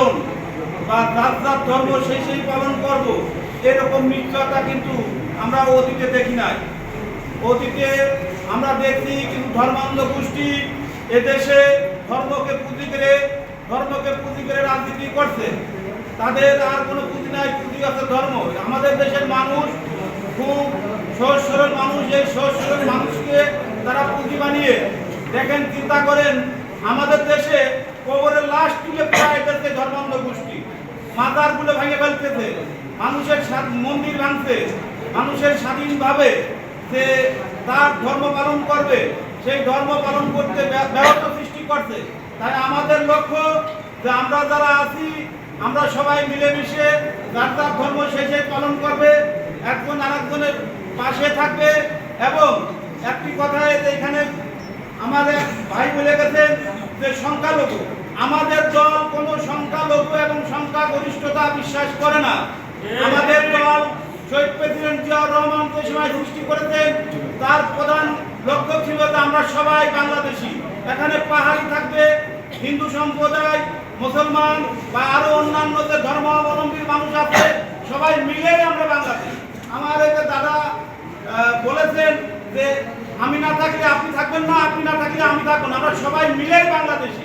আচরণ বা যার যার ধর্ম সেই সেই পালন করব। এরকম নিশ্চয়তা কিন্তু আমরা অতীতে দেখি নাই। অতীতে আমরা দেখছি কিন্তু ধর্মান্ধ গোষ্ঠী এদেশে ধর্মকে পুঁজি করে, ধর্মকে পুঁজি করে রাজনীতি করছে। তাদের আর কোনো পুঁজি নাই, পুঁজি আছে ধর্ম। আমাদের দেশের মানুষ খুব সহজ সরল মানুষ। এই সহজ সরল মানুষকে তারা পুঁজি বানিয়ে, দেখেন চিন্তা করেন, আমাদের দেশে কবরের লাশ তুলে প্রায় মাজারগুলো ভেঙে ফেলতেছে। মানুষের মন্দির ভাঙছে। মানুষের স্বাধীনভাবে যে তার ধর্ম পালন করবে, সেই ধর্ম পালন করতে ব্য- ব্যাহত সৃষ্টি করছে। তাই আমাদের লক্ষ্য যে আমরা যারা আছি, আমরা সবাই মিলেমিশে যার যার ধর্ম শেষে পালন করবে, একজন আরেকজনের পাশে থাকবে এবং একটি কথা এখানে আমাদের ভাই বলে গেছেন যে, সংখ্যালঘু। আমাদের দল কোনো সংখ্যালঘু এবং সংখ্যাগরিষ্ঠতা বিশ্বাস করে না। আমাদের দল শহীদ প্রেসিডেন্ট জিয়াউর রহমান যে সময় সৃষ্টি করেছেন তার প্রধান লক্ষ্য ছিল যে আমরা সবাই বাংলাদেশি। এখানে পাহাড়ি থাকবে, হিন্দু সম্প্রদায়, মুসলমান বা আরও অন্যান্য যে ধর্মাবলম্বী মানুষ আছে, সবাই মিলেই আমরা বাংলাদেশ। আমার যে দাদা বলেছেন যে, আমি না থাকলে আপনি থাকবেন না, আপনি না থাকলে আমি থাকব আমরা সবাই মিলেই বাংলাদেশি।